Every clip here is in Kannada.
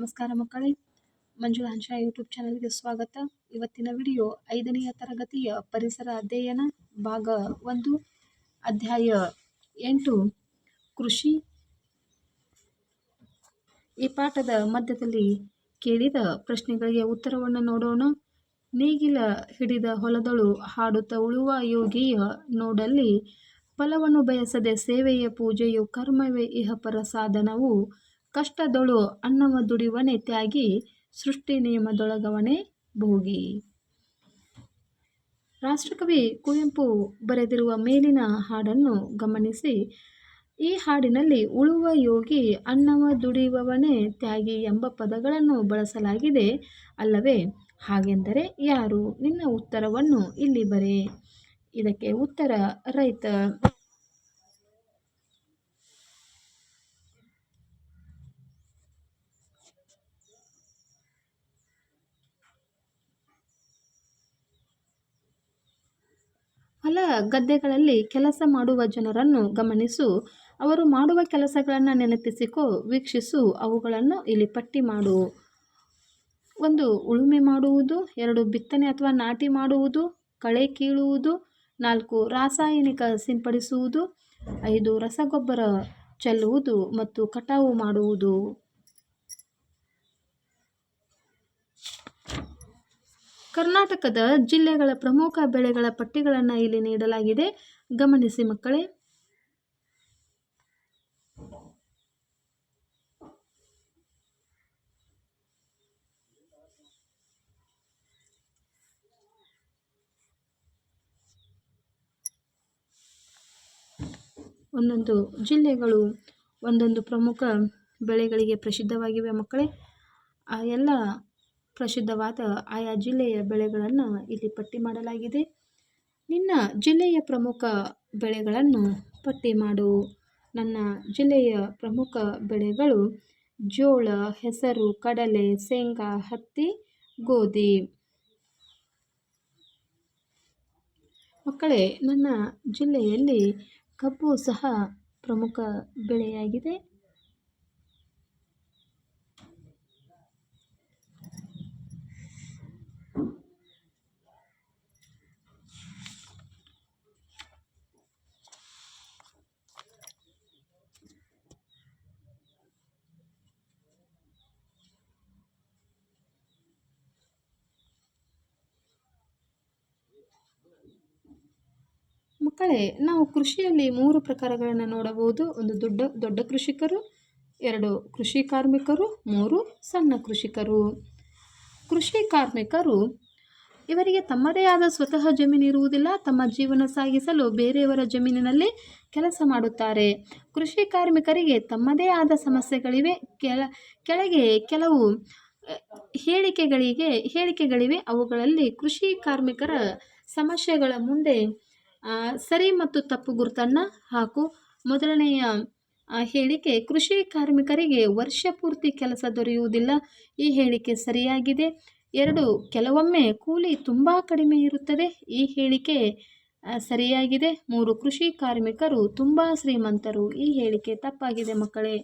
ನಮಸ್ಕಾರ ಮಕ್ಕಳೇ. ಮಂಜುಳಾಂಶ ಯೂಟ್ಯೂಬ್ ಚಾನಲ್ಗೆ ಸ್ವಾಗತ. ಇವತ್ತಿನ ವಿಡಿಯೋ ಐದನೆಯ ತರಗತಿಯ ಪರಿಸರ ಅಧ್ಯಯನ ಭಾಗ ಒಂದು, ಅಧ್ಯಾಯ ಎಂಟು, ಕೃಷಿ. ಈ ಪಾಠದ ಮಧ್ಯದಲ್ಲಿ ಕೇಳಿದ ಪ್ರಶ್ನೆಗಳಿಗೆ ಉತ್ತರವನ್ನು ನೋಡೋಣ. ನೇಗಿಲ ಹಿಡಿದ ಹೊಲದಳು ಹಾಡುತ್ತ ಉಳುವ ಯೋಗಿಯ ನೋಡಲ್ಲಿ ಫಲವನ್ನು ಬಯಸದೆ ಸೇವೆಯ ಪೂಜೆಯು ಕರ್ಮವೇ, ಇಹಪರ ಸಾಧನವು ಕಷ್ಟದೊಳು ಅನ್ನವ ದುಡಿವನೆ ತ್ಯಾಗಿ ಸೃಷ್ಟಿ ನಿಯಮದೊಳಗವನೆ ಭೋಗಿ. ರಾಷ್ಟ್ರಕವಿ ಕುವೆಂಪು ಬರೆದಿರುವ ಮೇಲಿನ ಹಾಡನ್ನು ಗಮನಿಸಿ, ಈ ಹಾಡಿನಲ್ಲಿ ಉಳುವ ಯೋಗಿ ಅನ್ನವ ದುಡಿಯುವವನೇ ತ್ಯಾಗಿ ಎಂಬ ಪದಗಳನ್ನು ಬಳಸಲಾಗಿದೆ ಅಲ್ಲವೇ? ಹಾಗೆಂದರೆ ಯಾರು? ನಿನ್ನ ಉತ್ತರವನ್ನು ಇಲ್ಲಿ ಬರೆ. ಇದಕ್ಕೆ ಉತ್ತರ ರೈತ ಹೊಲ ಗದ್ದೆಗಳಲ್ಲಿ ಕೆಲಸ ಮಾಡುವ ಜನರನ್ನು ಗಮನಿಸು. ಅವರು ಮಾಡುವ ಕೆಲಸಗಳನ್ನು ನೆನಪಿಸಿಕೊ, ವೀಕ್ಷಿಸು, ಅವುಗಳನ್ನು ಇಲ್ಲಿ ಪಟ್ಟಿ ಮಾಡು. ಒಂದು ಉಳುಮೆ ಮಾಡುವುದು, ಎರಡು ಬಿತ್ತನೆ ಅಥವಾ ನಾಟಿ ಮಾಡುವುದು, ಕಳೆ ಕೀಳುವುದು, ನಾಲ್ಕು ರಾಸಾಯನಿಕ ಸಿಂಪಡಿಸುವುದು, ಐದು ರಸಗೊಬ್ಬರ ಚೆಲ್ಲುವುದು ಮತ್ತು ಕಟಾವು ಮಾಡುವುದು. ಕರ್ನಾಟಕದ ಜಿಲ್ಲೆಗಳ ಪ್ರಮುಖ ಬೆಳೆಗಳ ಪಟ್ಟಿಗಳನ್ನು ಇಲ್ಲಿ ನೀಡಲಾಗಿದೆ. ಗಮನಿಸಿ ಮಕ್ಕಳೇ. ಒಂದೊಂದು ಜಿಲ್ಲೆಗಳು ಒಂದೊಂದು ಪ್ರಮುಖ ಬೆಳೆಗಳಿಗೆ ಪ್ರಸಿದ್ಧವಾಗಿವೆ ಮಕ್ಕಳೇ. ಆ ಎಲ್ಲ ಪ್ರಸಿದ್ಧವಾದ ಆಯಾ ಜಿಲ್ಲೆಯ ಬೆಳೆಗಳನ್ನು ಇಲ್ಲಿ ಪಟ್ಟಿ ಮಾಡಲಾಗಿದೆ. ನಿನ್ನ ಜಿಲ್ಲೆಯ ಪ್ರಮುಖ ಬೆಳೆಗಳನ್ನು ಪಟ್ಟಿ ಮಾಡು. ನನ್ನ ಜಿಲ್ಲೆಯ ಪ್ರಮುಖ ಬೆಳೆಗಳು ಜೋಳ, ಹೆಸರು, ಕಡಲೆ, ಶೇಂಗಾ, ಹತ್ತಿ, ಗೋಧಿ. ಮಕ್ಕಳೇ, ನನ್ನ ಜಿಲ್ಲೆಯಲ್ಲಿ ಕಬ್ಬು ಸಹ ಪ್ರಮುಖ ಬೆಳೆಯಾಗಿದೆ. ಮಕ್ಕಳೇ, ನಾವು ಕೃಷಿಯಲ್ಲಿ ಮೂರು ಪ್ರಕಾರಗಳನ್ನು ನೋಡಬಹುದು. ಒಂದು ದೊಡ್ಡ ದೊಡ್ಡ ಕೃಷಿಕರು, ಎರಡು ಕೃಷಿ ಕಾರ್ಮಿಕರು, ಮೂರು ಸಣ್ಣ ಕೃಷಿಕರು. ಕೃಷಿ ಕಾರ್ಮಿಕರು ಇವರಿಗೆ ತಮ್ಮದೇ ಆದ ಸ್ವತಃ ಜಮೀನು ಇರುವುದಿಲ್ಲ, ತಮ್ಮ ಜೀವನ ಸಾಗಿಸಲು ಬೇರೆಯವರ ಜಮೀನಿನಲ್ಲಿ ಕೆಲಸ ಮಾಡುತ್ತಾರೆ. ಕೃಷಿ ಕಾರ್ಮಿಕರಿಗೆ ತಮ್ಮದೇ ಆದ ಸಮಸ್ಯೆಗಳಿವೆ, ಕೆಳ, ಕೆಳಗೆ ಕೆಲವು ಹೇಳಿಕೆಗಳಿಗೆ, ಹೇಳಿಕೆಗಳಿವೆ. ಅವುಗಳಲ್ಲಿ ಕೃಷಿ ಕಾರ್ಮಿಕರ ಸಮಸ್ಯೆಗಳ ಮುಂದೆ ಸರಿ ಮತ್ತು ತಪ್ಪು ಗುರುತನ್ನು ಹಾಕು. ಮೊದಲನೆಯ ಹೇಳಿಕೆ, ಕೃಷಿ ಕಾರ್ಮಿಕರಿಗೆ ವರ್ಷ ಪೂರ್ತಿ ಕೆಲಸ ದೊರೆಯುವುದಿಲ್ಲ. ಈ ಹೇಳಿಕೆ ಸರಿಯಾಗಿದೆ. ಎರಡು, ಕೆಲವೊಮ್ಮೆ ಕೂಲಿ ತುಂಬ ಕಡಿಮೆ ಇರುತ್ತದೆ. ಈ ಹೇಳಿಕೆ ಸರಿಯಾಗಿದೆ. ಮೂರು, ಕೃಷಿ ಕಾರ್ಮಿಕರು ತುಂಬ ಶ್ರೀಮಂತರು. ಈ ಹೇಳಿಕೆ ತಪ್ಪಾಗಿದೆ ಮಕ್ಕಳೇ.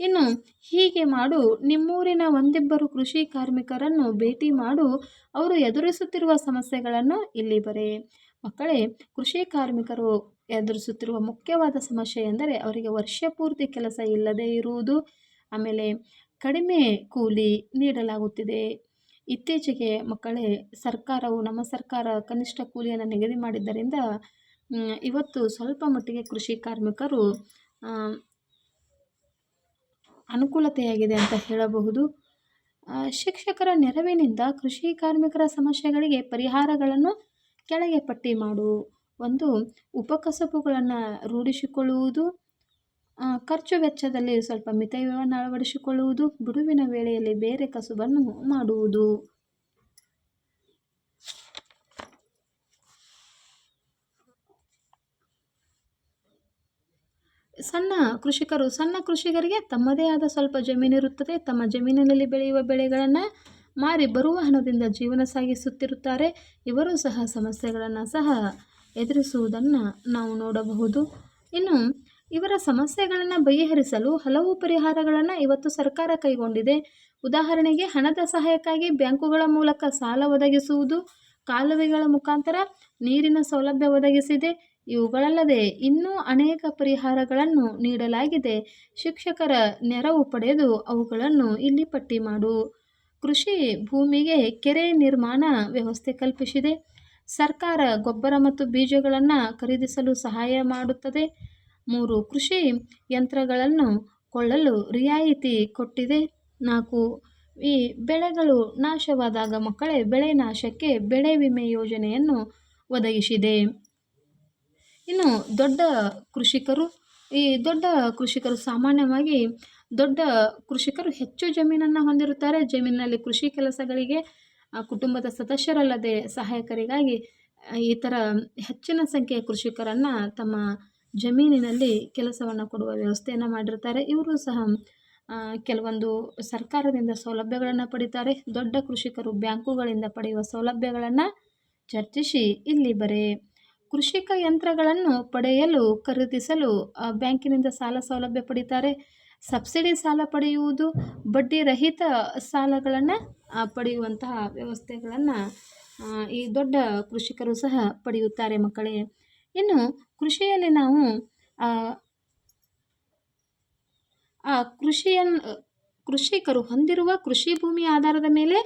ಇನ್ನು, ಹೀಗೆ ಮಾಡು. ನಿಮ್ಮೂರಿನ ಒಂದಿಬ್ಬರು ಕೃಷಿ ಕಾರ್ಮಿಕರನ್ನು ಭೇಟಿ ಮಾಡು. ಅವರು ಎದುರಿಸುತ್ತಿರುವ ಸಮಸ್ಯೆಗಳನ್ನು ಇಲ್ಲಿ ಬರೆ. ಮಕ್ಕಳೇ, ಕೃಷಿ ಕಾರ್ಮಿಕರು ಎದುರಿಸುತ್ತಿರುವ ಮುಖ್ಯವಾದ ಸಮಸ್ಯೆ ಎಂದರೆ ಅವರಿಗೆ ವರ್ಷ ಪೂರ್ತಿ ಕೆಲಸ ಇಲ್ಲದೇ ಇರುವುದು. ಆಮೇಲೆ ಕಡಿಮೆ ಕೂಲಿ ನೀಡಲಾಗುತ್ತಿದೆ. ಇತ್ತೀಚೆಗೆ ಮಕ್ಕಳೇ, ಸರ್ಕಾರವು ನಮ್ಮ ಸರ್ಕಾರ ಕನಿಷ್ಠ ಕೂಲಿಯನ್ನು ನಿಗದಿ ಮಾಡಿದ್ದರಿಂದ ಇವತ್ತು ಸ್ವಲ್ಪ ಮಟ್ಟಿಗೆ ಕೃಷಿ ಕಾರ್ಮಿಕರು ಅನುಕೂಲತೆಯಾಗಿದೆ ಅಂತ ಹೇಳಬಹುದು. ಶಿಕ್ಷಕರ ನೆರವಿನಿಂದ ಕೃಷಿ ಕಾರ್ಮಿಕರ ಸಮಸ್ಯೆಗಳಿಗೆ ಪರಿಹಾರಗಳನ್ನು ಕೆಳಗೆ ಪಟ್ಟಿ ಮಾಡು. ಒಂದು, ಉಪಕಸಬುಗಳನ್ನು ರೂಢಿಸಿಕೊಳ್ಳುವುದು. ಖರ್ಚು ವೆಚ್ಚದಲ್ಲಿ ಸ್ವಲ್ಪ ಮಿತವ್ಯಯವನ್ನು ಅಳವಡಿಸಿಕೊಳ್ಳುವುದು. ಬಿಡುವಿನ ವೇಳೆಯಲ್ಲಿ ಬೇರೆ ಕಸುಬನ್ನು ಮಾಡುವುದು. ಸಣ್ಣ ಕೃಷಿಕರು, ಸಣ್ಣ ಕೃಷಿಕರಿಗೆ ತಮ್ಮದೇ ಆದ ಸ್ವಲ್ಪ ಜಮೀನಿರುತ್ತದೆ. ತಮ್ಮ ಜಮೀನಿನಲ್ಲಿ ಬೆಳೆಯುವ ಬೆಳೆಗಳನ್ನು ಮಾರಿ ಬರುವ ಹಣದಿಂದ ಜೀವನ ಸಾಗಿಸುತ್ತಿರುತ್ತಾರೆ. ಇವರು ಸಹ ಸಮಸ್ಯೆಗಳನ್ನು ಸಹ ಎದುರಿಸುವುದನ್ನು ನಾವು ನೋಡಬಹುದು. ಇನ್ನು ಇವರ ಸಮಸ್ಯೆಗಳನ್ನು ಬಗೆಹರಿಸಲು ಹಲವು ಪರಿಹಾರಗಳನ್ನು ಇವತ್ತು ಸರ್ಕಾರ ಕೈಗೊಂಡಿದೆ. ಉದಾಹರಣೆಗೆ ಹಣದ ಸಹಾಯಕ್ಕಾಗಿ ಬ್ಯಾಂಕುಗಳ ಮೂಲಕ ಸಾಲ ಒದಗಿಸುವುದು, ಕಾಲುವೆಗಳ ಮುಖಾಂತರ ನೀರಿನ ಸೌಲಭ್ಯ ಒದಗಿಸಿದೆ. ಇವುಗಳಲ್ಲದೆ ಇನ್ನೂ ಅನೇಕ ಪರಿಹಾರಗಳನ್ನು ನೀಡಲಾಗಿದೆ. ಶಿಕ್ಷಕರ ನೆರವು ಪಡೆದು ಅವುಗಳನ್ನು ಇಲ್ಲಿ ಪಟ್ಟಿ ಮಾಡು. ಕೃಷಿ ಭೂಮಿಗೆ ಕೆರೆ ನಿರ್ಮಾಣ ವ್ಯವಸ್ಥೆ ಕಲ್ಪಿಸಿದೆ. ಸರ್ಕಾರ ಗೊಬ್ಬರ ಮತ್ತು ಬೀಜಗಳನ್ನು ಖರೀದಿಸಲು ಸಹಾಯ ಮಾಡುತ್ತದೆ. ಮೂರು, ಕೃಷಿ ಯಂತ್ರಗಳನ್ನು ಕೊಳ್ಳಲು ರಿಯಾಯಿತಿ ಕೊಟ್ಟಿದೆ. ನಾಲ್ಕು, ಈ ಬೆಳೆಗಳು ನಾಶವಾದಾಗ ಮಕ್ಕಳೇ ಬೆಳೆ ನಾಶಕ್ಕೆ ಬೆಳೆ ವಿಮೆ ಯೋಜನೆಯನ್ನು ಒದಗಿಸಿದೆ. ಇನ್ನು ದೊಡ್ಡ ಕೃಷಿಕರು, ಈ ದೊಡ್ಡ ಕೃಷಿಕರು ಸಾಮಾನ್ಯವಾಗಿ ದೊಡ್ಡ ಕೃಷಿಕರು ಹೆಚ್ಚು ಜಮೀನನ್ನು ಹೊಂದಿರುತ್ತಾರೆ. ಜಮೀನಿನಲ್ಲಿ ಕೃಷಿ ಕೆಲಸಗಳಿಗೆ ಕುಟುಂಬದ ಸದಸ್ಯರಲ್ಲದೆ ಸಹಾಯಕರಿಗಾಗಿ ಈ ಥರ ಹೆಚ್ಚಿನ ಸಂಖ್ಯೆಯ ಕೃಷಿಕರನ್ನು ತಮ್ಮ ಜಮೀನಿನಲ್ಲಿ ಕೆಲಸವನ್ನು ಕೊಡುವ ವ್ಯವಸ್ಥೆಯನ್ನು ಮಾಡಿರ್ತಾರೆ ಇವರು ಸಹ ಕೆಲವೊಂದು ಸರ್ಕಾರದಿಂದ ಸೌಲಭ್ಯಗಳನ್ನು ಪಡಿತಾರೆ. ದೊಡ್ಡ ಕೃಷಿಕರು ಬ್ಯಾಂಕುಗಳಿಂದ ಪಡೆಯುವ ಸೌಲಭ್ಯಗಳನ್ನು ಚರ್ಚಿಸಿ ಇಲ್ಲಿ ಬರೆ ಕೃಷಿಕ ಯಂತ್ರಗಳನ್ನು ಪಡೆಯಲು, ಖರೀದಿಸಲು ಬ್ಯಾಂಕಿನಿಂದ ಸಾಲ ಸೌಲಭ್ಯ ಪಡಿತಾರೆ. ಸಬ್ಸಿಡಿ ಸಾಲ ಪಡೆಯುವುದು ಬಡ್ಡಿ ರಹಿತ ಸಾಲಗಳನ್ನು ಪಡೆಯುವಂತಹ ವ್ಯವಸ್ಥೆಗಳನ್ನು ಈ ದೊಡ್ಡ ಕೃಷಿಕರು ಸಹ ಪಡೆಯುತ್ತಾರೆ ಮಕ್ಕಳೇ. ಇನ್ನು ಕೃಷಿಯಲ್ಲಿ ನಾವು ಆ, ಕೃಷಿಯನ್ನು ಕೃಷಿಯನ್ ಕೃಷಿಕರು ಹೊಂದಿರುವ ಕೃಷಿ ಭೂಮಿ ಆಧಾರದ ಮೇಲೆ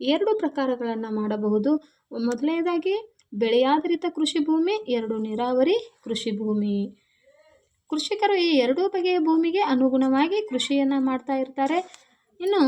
ಎರಡು ಪ್ರಕಾರಗಳನ್ನು ಮಾಡಬಹುದು. ಮೊದಲನೇದಾಗಿ ಬೆಳೆಯಾಧಾರಿತ ಕೃಷಿ ಭೂಮಿ ಎರಡು ನೀರಾವರಿ ಕೃಷಿ ಭೂಮಿ. ಕೃಷಿಕರು ಈ ಎರಡೂ ಬಗೆಯ ಭೂಮಿಗೆ ಅನುಗುಣವಾಗಿ ಕೃಷಿಯನ್ನು ಮಾಡ್ತಾ ಇರ್ತಾರೆ. ಇನ್ನು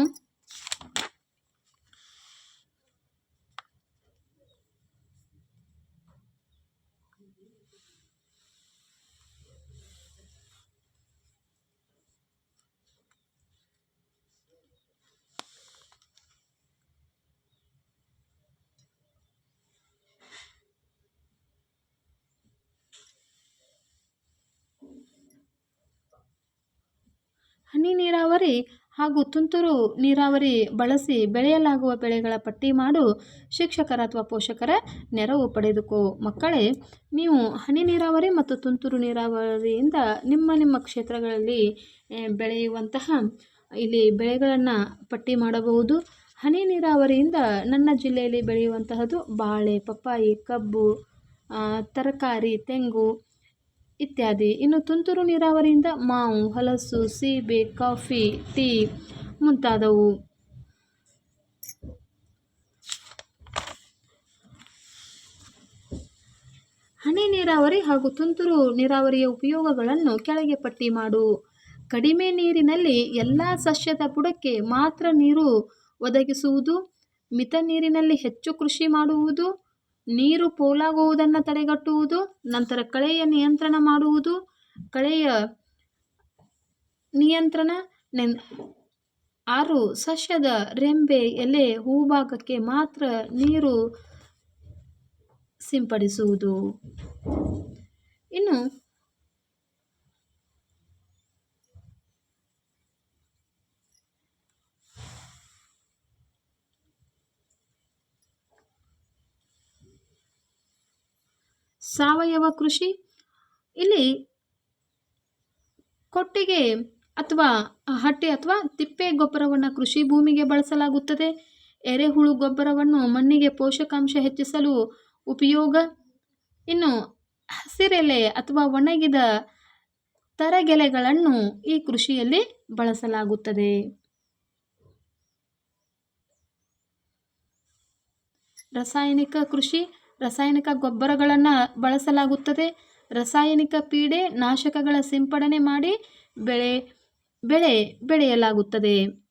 ಹನಿ ನೀರಾವರಿ ಹಾಗೂ ತುಂತುರು ನೀರಾವರಿ ಬಳಸಿ ಬೆಳೆಯಲಾಗುವ ಬೆಳೆಗಳ ಪಟ್ಟಿ ಮಾಡು. ಶಿಕ್ಷಕರ ಅಥವಾ ಪೋಷಕರ ನೆರವು ಪಡೆದುಕೋ. ಮಕ್ಕಳೇ, ನೀವು ಹನಿ ನೀರಾವರಿ ಮತ್ತು ತುಂತುರು ನೀರಾವರಿಯಿಂದ ನಿಮ್ಮ ನಿಮ್ಮ ಕ್ಷೇತ್ರಗಳಲ್ಲಿ ಬೆಳೆಯುವಂತಹ ಇಲ್ಲಿ ಬೆಳೆಗಳನ್ನು ಪಟ್ಟಿ ಮಾಡಬಹುದು. ಹನಿ ನೀರಾವರಿಯಿಂದ ನನ್ನ ಜಿಲ್ಲೆಯಲ್ಲಿ ಬೆಳೆಯುವಂತಹದ್ದು ಬಾಳೆ, ಪಪ್ಪಾಯಿ, ಕಬ್ಬು ತರಕಾರಿ, ತೆಂಗು ಇತ್ಯಾದಿ. ಇನ್ನು ತುಂತುರು ನೀರಾವರಿಯಿಂದ ಮಾವು, ಹಲಸು, ಸೀಬೆ, ಕಾಫಿ, ಟೀ ಮುಂತಾದವು. ಹನಿ ನೀರಾವರಿ ಹಾಗೂ ತುಂತುರು ನೀರಾವರಿಯ ಉಪಯೋಗಗಳನ್ನು ಕೆಳಗೆ ಪಟ್ಟಿ ಮಾಡು. ಕಡಿಮೆ ನೀರಿನಲ್ಲಿ ಎಲ್ಲ ಸಸ್ಯದ ಬುಡಕ್ಕೆ ಮಾತ್ರ ನೀರು ಒದಗಿಸುವುದು, ಮಿತ ನೀರಿನಲ್ಲಿ ಹೆಚ್ಚು ಕೃಷಿ ಮಾಡುವುದು ನೀರು ಪೋಲಾಗುವುದನ್ನು ತಡೆಗಟ್ಟುವುದು, ನಂತರ ಕಳೆಯ ನಿಯಂತ್ರಣ ಮಾಡುವುದು, ಕಳೆಯ ನಿಯಂತ್ರಣ ಆರು ಸಸ್ಯದ ರೆಂಬೆ ಎಲೆ ಹೂಭಾಗಕ್ಕೆ ಮಾತ್ರ ನೀರು ಸಿಂಪಡಿಸುವುದು. ಇನ್ನು ಸಾವಯವ ಕೃಷಿ. ಇಲ್ಲಿ ಕೊಟ್ಟಿಗೆ ಅಥವಾ ಹಟ್ಟಿ ಅಥವಾ ತಿಪ್ಪೆ ಗೊಬ್ಬರವನ್ನು ಕೃಷಿ ಭೂಮಿಗೆ ಬಳಸಲಾಗುತ್ತದೆ. ಎರೆಹುಳು ಗೊಬ್ಬರವನ್ನು ಮಣ್ಣಿಗೆ ಪೋಷಕಾಂಶ ಹೆಚ್ಚಿಸಲು ಉಪಯೋಗ. ಇನ್ನು ಹಸಿರೆಲೆ ಅಥವಾ ಒಣಗಿದ ತರಗೆಲೆಗಳನ್ನು ಈ ಕೃಷಿಯಲ್ಲಿ ಬಳಸಲಾಗುತ್ತದೆ. ರಾಸಾಯನಿಕ ಕೃಷಿ ರಾಸಾಯನಿಕ ಗೊಬ್ಬರಗಳನ್ನು ಬಳಸಲಾಗುತ್ತದೆ. ರಾಸಾಯನಿಕ ಪೀಡೆ ನಾಶಕಗಳ ಸಿಂಪಡಣೆ ಮಾಡಿ ಬೆಳೆ ಬೆಳೆ ಬೆಳೆಯಲಾಗುತ್ತದೆ.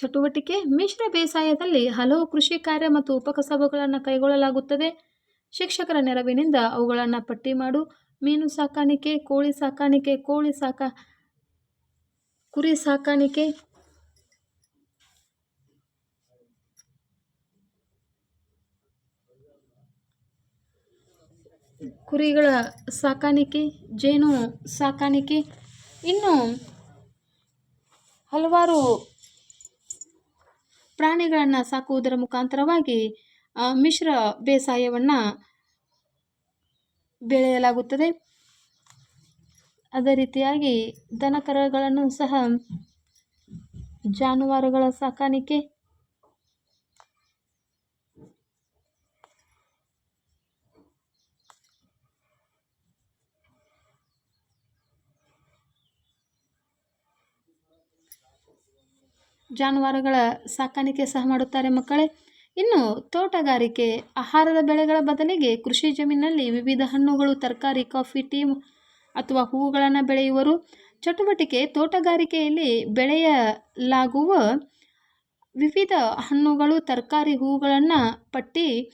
ಚಟುವಟಿಕೆ ಮಿಶ್ರ ಬೇಸಾಯದಲ್ಲಿ ಹಲವು ಕೃಷಿ ಕಾರ್ಯ ಮತ್ತು ಉಪಕಸಬುಗಳನ್ನು ಕೈಗೊಳ್ಳಲಾಗುತ್ತದೆ. ಶಿಕ್ಷಕರ ನೆರವಿನಿಂದ ಅವುಗಳನ್ನು ಪಟ್ಟಿ ಮಾಡು, ಮೀನು ಸಾಕಾಣಿಕೆ, ಕೋಳಿ ಸಾಕಾಣಿಕೆ, ಕೋಳಿ ಸಾಕ, ಕುರಿ ಸಾಕಾಣಿಕೆ, ಕುರಿಗಳ ಸಾಕಾಣಿಕೆ, ಜೇನು ಸಾಕಾಣಿಕೆ, ಇನ್ನು ಹಲವಾರು ಪ್ರಾಣಿಗಳನ್ನು ಸಾಕುವುದರ ಮುಖಾಂತರವಾಗಿ ಮಿಶ್ರ ಬೇಸಾಯವನ್ನು ಬೆಳೆಯಲಾಗುತ್ತದೆ. ಅದೇ ರೀತಿಯಾಗಿ ದನಕರಗಳನ್ನು ಸಹ ಜಾನುವಾರುಗಳ ಸಾಕಾಣಿಕೆ ಜಾನುವಾರುಗಳ ಸಾಕಾಣಿಕೆ ಸಹ ಮಾಡುತ್ತಾರೆ ಮಕ್ಕಳೇ. ಇನ್ನು ತೋಟಗಾರಿಕೆ, ಆಹಾರದ ಬೆಳೆಗಳ ಬದಲಿಗೆ ಕೃಷಿ ಜಮೀನಿನಲ್ಲಿ ವಿವಿಧ ಹಣ್ಣುಗಳು, ತರಕಾರಿ, ಕಾಫಿ, ಟೀ ಅಥವಾ ಹೂವುಗಳನ್ನು ಬೆಳೆಯುವರು. ಚಟುವಟಿಕೆ ತೋಟಗಾರಿಕೆಯಲ್ಲಿ ಬೆಳೆಯಲಾಗುವ ವಿವಿಧ ಹಣ್ಣುಗಳು, ತರಕಾರಿ, ಹೂವುಗಳನ್ನು ಪಟ್ಟಿ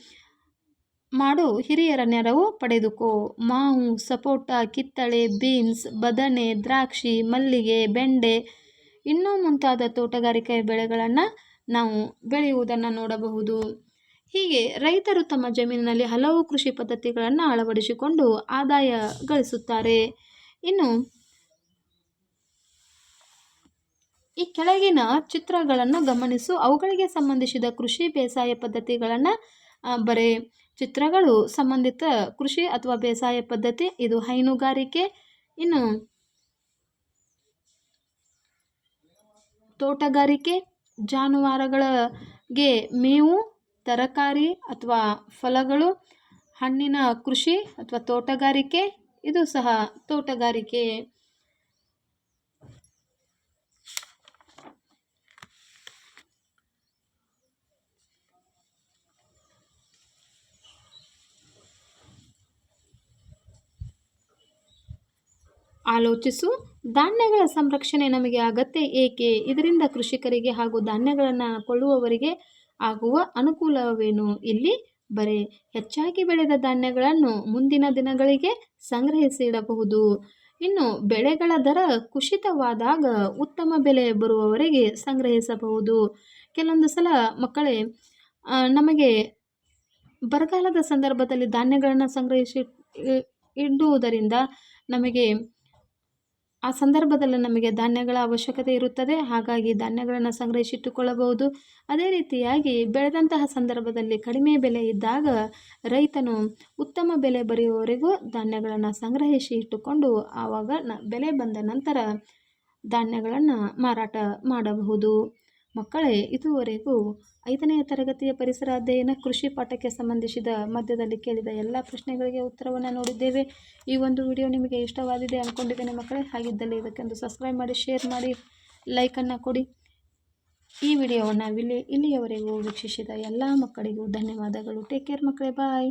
ಮಾಡು ಹಿರಿಯರ ನೆರವು ಪಡೆದುಕೋ. ಮಾವು, ಸಪೋಟ, ಕಿತ್ತಳೆ, ಬೀನ್ಸ್, ಬದನೆ, ದ್ರಾಕ್ಷಿ, ಮಲ್ಲಿಗೆ, ಬೆಂಡೆ ಇನ್ನೂ ಮುಂತಾದ ತೋಟಗಾರಿಕೆ ಬೆಳೆಗಳನ್ನು ನಾವು ಬೆಳೆಯುವುದನ್ನು ನೋಡಬಹುದು. ಹೀಗೆ ರೈತರು ತಮ್ಮ ಜಮೀನಿನಲ್ಲಿ ಹಲವು ಕೃಷಿ ಪದ್ಧತಿಗಳನ್ನು ಅಳವಡಿಸಿಕೊಂಡು ಆದಾಯ ಗಳಿಸುತ್ತಾರೆ. ಇನ್ನು ಈ ಕೆಳಗಿನ ಚಿತ್ರಗಳನ್ನು ಗಮನಿಸು. ಅವುಗಳಿಗೆ ಸಂಬಂಧಿಸಿದ ಕೃಷಿ ಬೇಸಾಯ ಪದ್ಧತಿಗಳನ್ನು ಬರೆ. ಚಿತ್ರಗಳು ಸಂಬಂಧಿತ ಕೃಷಿ ಅಥವಾ ಬೇಸಾಯ ಪದ್ಧತಿ, ಇದು ಹೈನುಗಾರಿಕೆ. ಇನ್ನು ತೋಟಗಾರಿಕೆ ಜಾನುವಾರುಗಳಿಗೆ ಮೇವು ತರಕಾರಿ ಅಥವಾ ಫಲಗಳು ಹಣ್ಣಿನ ಕೃಷಿ ಅಥವಾ ತೋಟಗಾರಿಕೆ ಇದು ಸಹ ತೋಟಗಾರಿಕೆ. ಆಲೋಚಿಸು. ಧಾನ್ಯಗಳ ಸಂರಕ್ಷಣೆ ನಮಗೆ ಅಗತ್ಯ ಏಕೆ? ಇದರಿಂದ ಕೃಷಿಕರಿಗೆ ಹಾಗೂ ಧಾನ್ಯಗಳನ್ನು ಕೊಳ್ಳುವವರಿಗೆ ಆಗುವ ಅನುಕೂಲವೇನು? ಇಲ್ಲಿ ಬರೆ, ಹೆಚ್ಚಾಗಿ ಬೆಳೆದ ಧಾನ್ಯಗಳನ್ನು ಮುಂದಿನ ದಿನಗಳಿಗೆ ಸಂಗ್ರಹಿಸಿ ಇಡಬಹುದು ಇನ್ನು, ಬೆಳೆಗಳ ದರ ಕುಸಿತವಾದಾಗ ಉತ್ತಮ ಬೆಲೆ ಬರುವವರೆಗೆ ಸಂಗ್ರಹಿಸಬಹುದು. ಕೆಲವೊಂದು ಸಲ ಮಕ್ಕಳೇ ನಮಗೆ ಬರಗಾಲದ ಸಂದರ್ಭದಲ್ಲಿ ಧಾನ್ಯಗಳನ್ನು ಸಂಗ್ರಹಿಸಿ ಇಡುವುದರಿಂದ ನಮಗೆ ಆ ಸಂದರ್ಭದಲ್ಲಿ ನಮಗೆ ಧಾನ್ಯಗಳ ಅವಶ್ಯಕತೆ ಇರುತ್ತದೆ. ಹಾಗಾಗಿ ಧಾನ್ಯಗಳನ್ನು ಸಂಗ್ರಹಿಸಿಟ್ಟುಕೊಳ್ಳಬಹುದು. ಅದೇ ರೀತಿಯಾಗಿ ಬೆಳೆದಂತಹ ಸಂದರ್ಭದಲ್ಲಿ ಕಡಿಮೆ ಬೆಲೆ ಇದ್ದಾಗ ರೈತನು ಉತ್ತಮ ಬೆಲೆ ಬರೆಯುವವರೆಗೂ ಧಾನ್ಯಗಳನ್ನು ಸಂಗ್ರಹಿಸಿ ಇಟ್ಟುಕೊಂಡು ಆವಾಗ ನ, ಬೆಲೆ ಬಂದ ನಂತರ ಧಾನ್ಯಗಳನ್ನು ಮಾರಾಟ ಮಾಡಬಹುದು. ಮಕ್ಕಳೇ, ಇದುವರೆಗೂ ಐದನೆಯ ತರಗತಿಯ ಪರಿಸರ ಅಧ್ಯಯನ ಕೃಷಿ ಪಾಠಕ್ಕೆ ಸಂಬಂಧಿಸಿದ ಮಧ್ಯದಲ್ಲಿ ಕೇಳಿದ ಎಲ್ಲ ಪ್ರಶ್ನೆಗಳಿಗೆ ಉತ್ತರವನ್ನು ನೋಡಿದ್ದೇವೆ. ಈ ಒಂದು ವಿಡಿಯೋ ನಿಮಗೆ ಇಷ್ಟವಾಗಿದೆ ಅಂದ್ಕೊಂಡಿದ್ದೇನೆ ಮಕ್ಕಳೇ. ಹಾಗಿದ್ದಲ್ಲಿ ಇದಕ್ಕೊಂದು ಸಬ್ಸ್ಕ್ರೈಬ್ ಮಾಡಿ ಶೇರ್ ಮಾಡಿ ಲೈಕನ್ನು ಕೊಡಿ. ಈ ವಿಡಿಯೋವನ್ನು ಇಲ್ಲಿ, ಇಲ್ಲಿಯವರೆಗೂ ವೀಕ್ಷಿಸಿದ ಎಲ್ಲ ಮಕ್ಕಳಿಗೂ ಧನ್ಯವಾದಗಳು. ಟೇಕ್ ಕೇರ್ ಮಕ್ಕಳೇ ಬಾಯ್